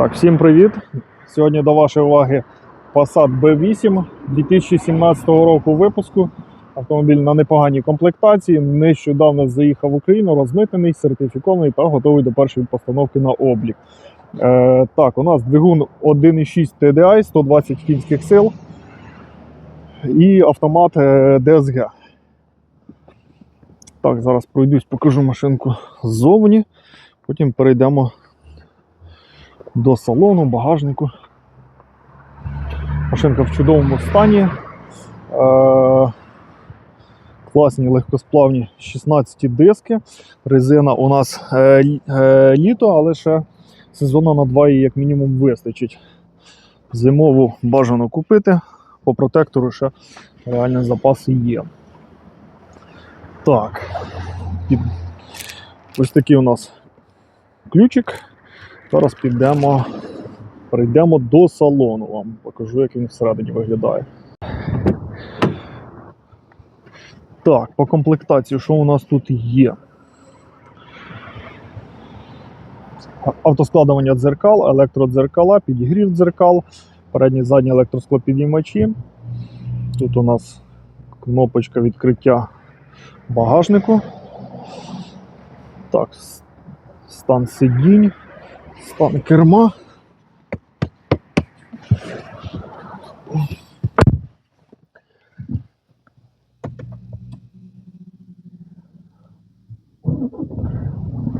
Так, всім привіт! Сьогодні до вашої уваги Passat B8 2017 року випуску. Автомобіль на непоганій комплектації. Нещодавно заїхав в Україну, розмитнений, сертифікований та готовий до першої постановки на облік. Е, так, у нас двигун 1.6 TDI, 120 кінських сил і автомат е, DSG. Так, зараз пройдусь, покажу машинку ззовні. Потім перейдемо до салону, багажнику. Машинка в чудовому стані. Е, класні легкосплавні 16 диски. Резина у нас е, е, літо, але ще сезону на два її як мінімум вистачить. Зимову бажано купити. По протектору ще реальні запаси є. Так. Ось такий у нас ключик. Зараз підемо, перейдемо до салону. Вам покажу, як він всередині виглядає. Так, по комплектації, що у нас тут є? Автоскладування дзеркал, електродзеркала, підігрів дзеркал, передні задні електросклопідіймачі. Тут у нас кнопочка відкриття багажнику. Так, стан сидінь, стан керма.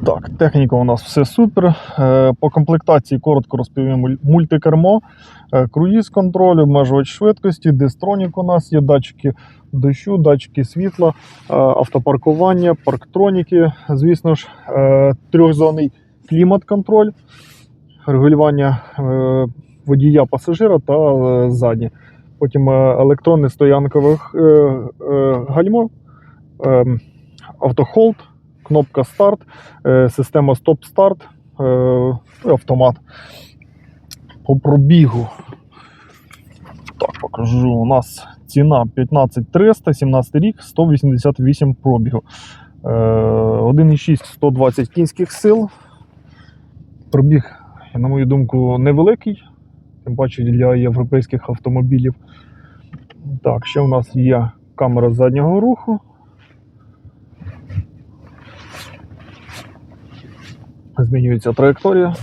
Так, техніка у нас все супер. Е, По комплектації коротко розповім мультикермо, е, круїз контроль, обмежувач швидкості, дистронік у нас є, датчики дощу, датчики світла, е, автопаркування, парктроніки, звісно ж, трьохзонний клімат-контроль, регулювання е, водія пасажира та е, заднє. Потім е, електронне стоянкове е, гальмо, е, автохолд, кнопка старт, система стоп-старт, е, автомат. По пробігу. Так, покажу. У нас ціна 15300, 17 рік, 188 пробігу. Е, 1,6 120 кінських сил. Пробіг, на мою думку, невеликий, тим паче для європейських автомобілів. Так, ще у нас є камера заднього руху. Змінюється траєкторія.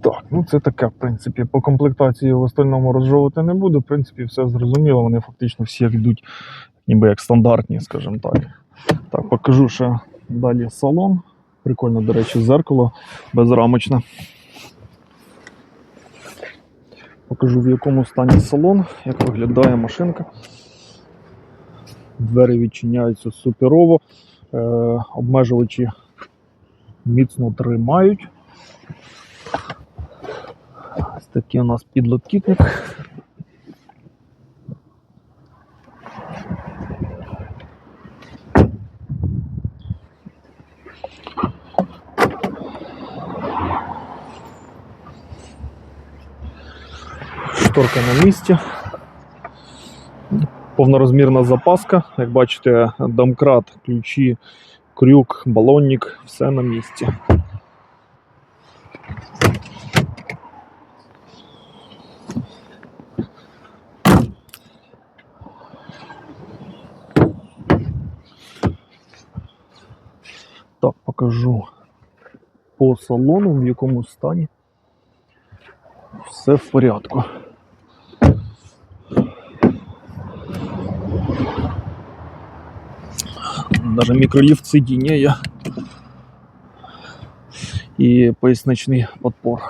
Так, ну це таке, в принципі. По комплектації в остальному розжовувати не буду. В принципі, все зрозуміло. Вони фактично всі йдуть, ніби як стандартні, скажімо так. Так, покажу ще далі салон. Прикольно, до речі, зеркало безрамочне. Покажу в якому стані салон, як виглядає машинка. Двері відчиняються суперово, е, обмежувачі міцно тримають. Ось такий у нас підлокітник. Шторка на місці. Повнорозмірна запаска. Як бачите, домкрат, ключі, крюк, балонник, все на місці. Так, покажу по салону, в якому стані. Все в порядку. Даже мікроліфт сидіння є. І поясничний подпор.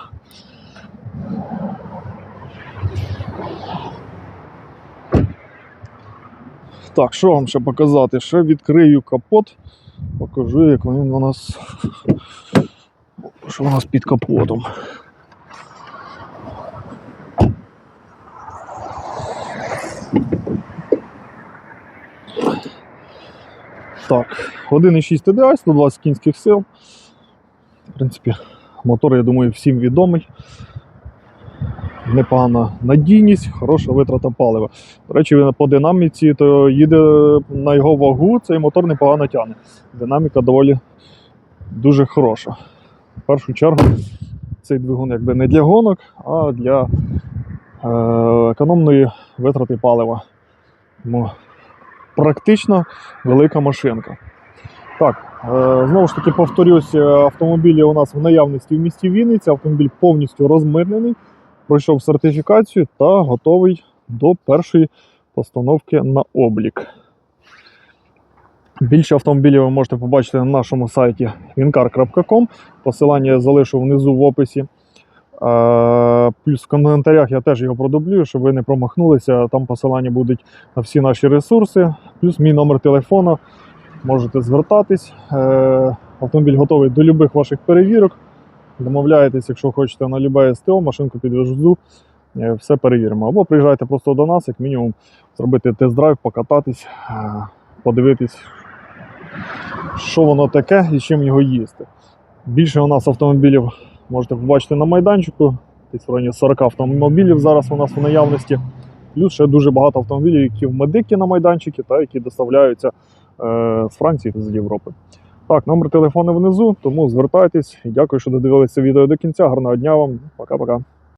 Так, що вам ще показати? Ще відкрию капот, покажу, як він у нас. Що у нас під капотом. Так, 1,6 TDI, 120 кінських сил. В принципі, мотор, я думаю, всім відомий. Непогана надійність, хороша витрата палива. До речі, він по динаміці, то їде на його вагу, цей мотор непогано тягне. Динаміка доволі дуже хороша. в першу чергу цей двигун якби не для гонок, а для е, економної витрати палива. Тому практично велика машинка. Так, е, знову ж таки повторюсь, е, автомобілі у нас в наявності в місті Вінниці. Автомобіль повністю розмитнений, пройшов сертифікацію та готовий до першої постановки на облік. Більше автомобілів ви можете побачити на нашому сайті wincar.com. Посилання я залишу внизу в описі. Плюс в коментарях я теж його продублюю, щоб ви не промахнулися. Там посилання будуть на всі наші ресурси, плюс мій номер телефону. Можете звертатись. Е, Автомобіль готовий до будь-яких ваших перевірок. Домовляєтесь, якщо хочете на любе СТО, машинку підвезу, е, все перевіримо. Або приїжджайте просто до нас, як мінімум, зробити тест-драйв, покататись, е, подивитись, що воно таке і чим його їсти. Більше у нас автомобілів можете побачити на майданчику. Десь в районі 40 автомобілів зараз у нас в наявності. Плюс ще дуже багато автомобілів, які в медики на майданчики та які доставляються е, з Франції з Європи. Так, номер телефону внизу, тому звертайтесь дякую, що додивилися відео до кінця. Гарного дня вам. Пока-пока.